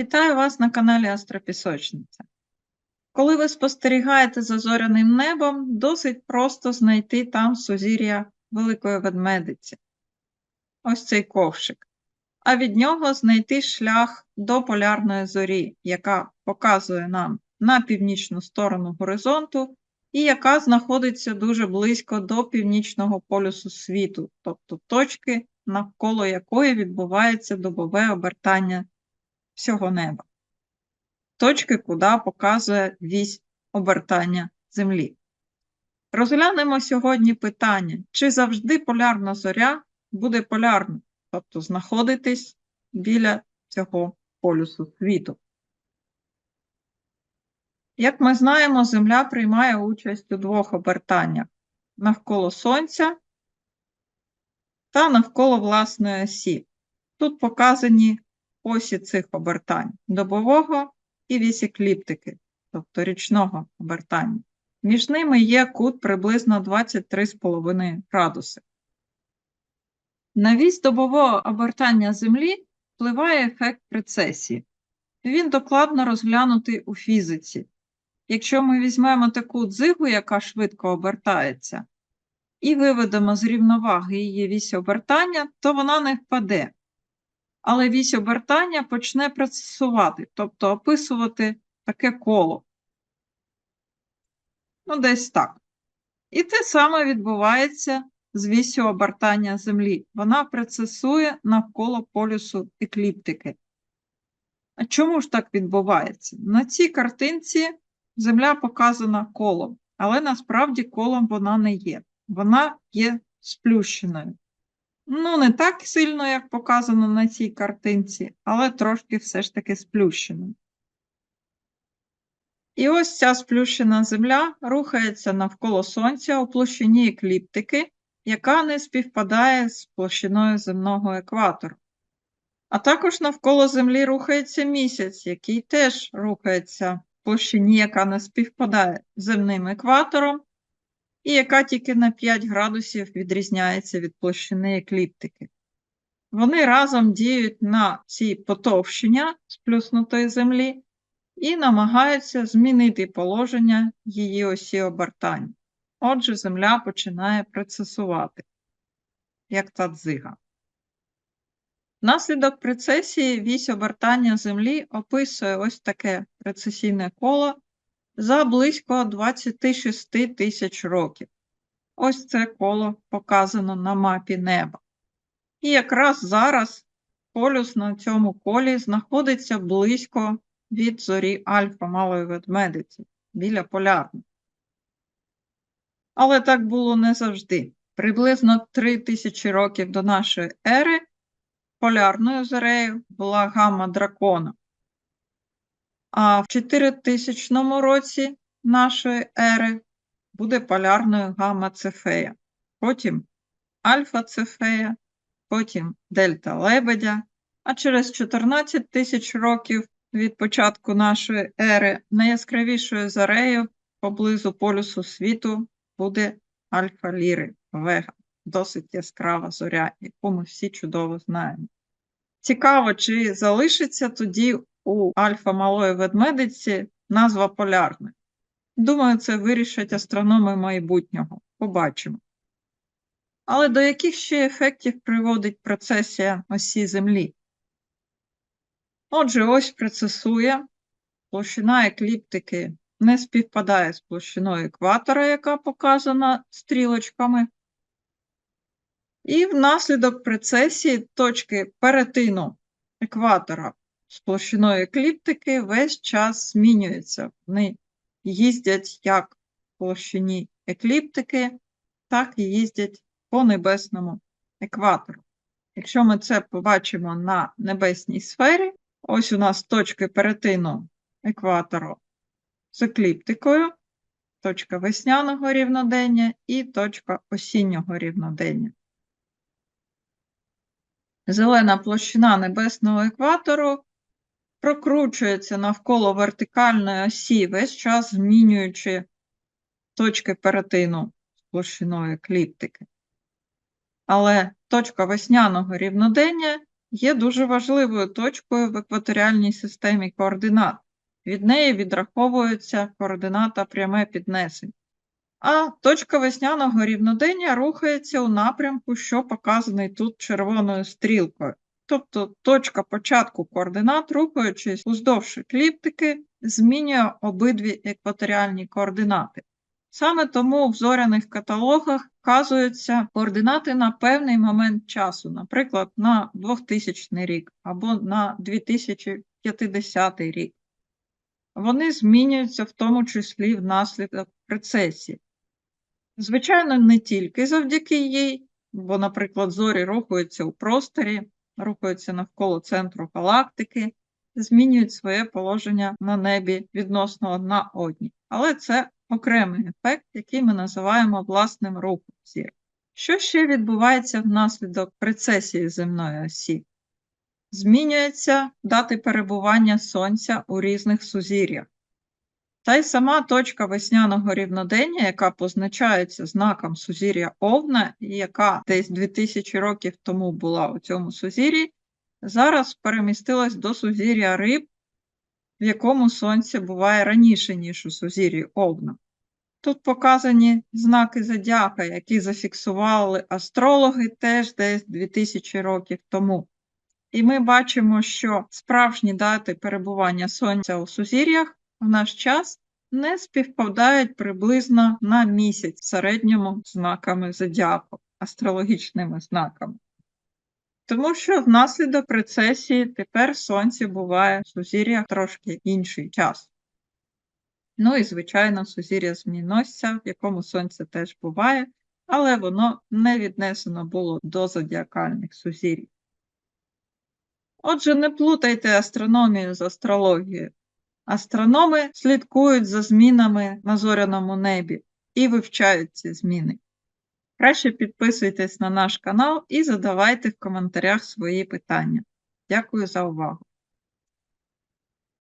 Вітаю вас на каналі Астропісочниця. Коли ви спостерігаєте за зоряним небом, досить просто знайти там сузір'я Великої Ведмедиці. Ось цей ковшик. А від нього знайти шлях до полярної зорі, яка показує нам на північну сторону горизонту і яка знаходиться дуже близько до північного полюсу світу, тобто точки, навколо якої відбувається добове обертання всього неба. Точки, куди показує вісь обертання Землі. Розглянемо сьогодні питання, чи завжди полярна зоря буде полярною, тобто знаходитись біля цього полюсу світу. Як ми знаємо, Земля приймає участь у двох обертаннях навколо Сонця та навколо власної осі. Тут показані осі цих обертань добового і вісь екліптики, тобто річного обертання. Між ними є кут приблизно 23,5 градуси. На вісь добового обертання Землі впливає ефект прецесії. Він докладно розглянутий у фізиці. Якщо ми візьмемо таку дзигу, яка швидко обертається, і виведемо з рівноваги її вісь обертання, то вона не впаде. Але вісь обертання почне процесувати, тобто описувати таке коло. Ну, десь так. І те саме відбувається з вісю обертання Землі. Вона процесує навколо полюсу екліптики. А чому ж так відбувається? На цій картинці Земля показана колом, але насправді колом вона не є. Вона є сплющеною. Ну, не так сильно, як показано на цій картинці, але трошки все ж таки сплющеною. І ось ця сплющена Земля рухається навколо Сонця у площині екліптики, яка не співпадає з площиною земного екватору. А також навколо Землі рухається місяць, який теж рухається в площині, яка не співпадає з земним екватором, і яка тільки на 5 градусів відрізняється від площини екліптики. Вони разом діють на ці потовщення сплюснутої Землі і намагаються змінити положення її осі обертання. Отже, Земля починає процесувати, як та дзига. Внаслідок прецесії вісь обертання Землі описує ось таке прецесійне коло за близько 26 тисяч років. Ось це коло показано на мапі неба. І якраз зараз полюс на цьому колі знаходиться близько від зорі Альфа Малої Ведмедиці біля полярної. Але так було не завжди. Приблизно 3 тисячі років до нашої ери полярною зорею була гамма дракона. А в 4000 році нашої ери буде полярною гамма Цефея, потім Альфа Цефея, потім Дельта Лебедя, а через 14 тисяч років від початку нашої ери найяскравішою зорею поблизу полюсу світу буде Альфа Ліри Вега, досить яскрава зоря, яку ми всі чудово знаємо. Цікаво, чи залишиться тоді у Альфа Малої Ведмедиці назва полярна. Думаю, це вирішать астрономи майбутнього. Побачимо. Але до яких ще ефектів приводить процесія осі Землі? Отже, ось процесує, площина екліптики не співпадає з площиною екватора, яка показана стрілочками. І внаслідок прецесії точки перетину екватора з площиною екліптики весь час змінюються. Вони їздять як в площині екліптики, так і їздять по небесному екватору. Якщо ми це побачимо на небесній сфері, ось у нас точки перетину екватору з екліптикою, точка весняного рівнодення і точка осіннього рівнодення. Зелена площина небесного екватору прокручується навколо вертикальної осі, весь час змінюючи точки перетину з площиною екліптики. Але точка весняного рівнодення є дуже важливою точкою в екваторіальній системі координат. Від неї відраховується координата пряме піднесення. А точка весняного рівнодення рухається у напрямку, що показаний тут червоною стрілкою. Тобто точка початку координат, рухаючись уздовж екліптики, змінює обидві екваторіальні координати. Саме тому в зоряних каталогах вказуються координати на певний момент часу, наприклад, на 2000 рік або на 2050 рік. Вони змінюються в тому числі внаслідок прецесії. Звичайно, не тільки завдяки їй, бо, наприклад, зорі рухаються у просторі, рухаються навколо центру галактики, змінюють своє положення на небі відносно одна одній. Але це окремий ефект, який ми називаємо власним рухом зір. Що ще відбувається внаслідок прецесії земної осі? Змінюються дати перебування Сонця у різних сузір'ях. Та й сама точка весняного рівнодення, яка позначається знаком сузір'я Овна, яка десь 2000 років тому була у цьому сузір'ї, зараз перемістилась до сузір'я Риб, в якому сонце буває раніше, ніж у сузір'ї Овна. Тут показані знаки зодіака, які зафіксували астрологи теж десь 2000 років тому. І ми бачимо, що справжні дати перебування Сонця у сузір'ях в наш час не співпадають приблизно на місяць в середньому знаками зодіаку, астрологічними знаками. Тому що внаслідок прецесії тепер Сонце буває в сузір'ях трошки інший час. Ну і, звичайно, сузір'я зміносця, в якому Сонце теж буває, але воно не віднесено було до зодіакальних сузір'їв. Отже, не плутайте астрономію з астрологією. Астрономи слідкують за змінами на зоряному небі і вивчають ці зміни. Краще підписуйтесь на наш канал і задавайте в коментарях свої питання. Дякую за увагу!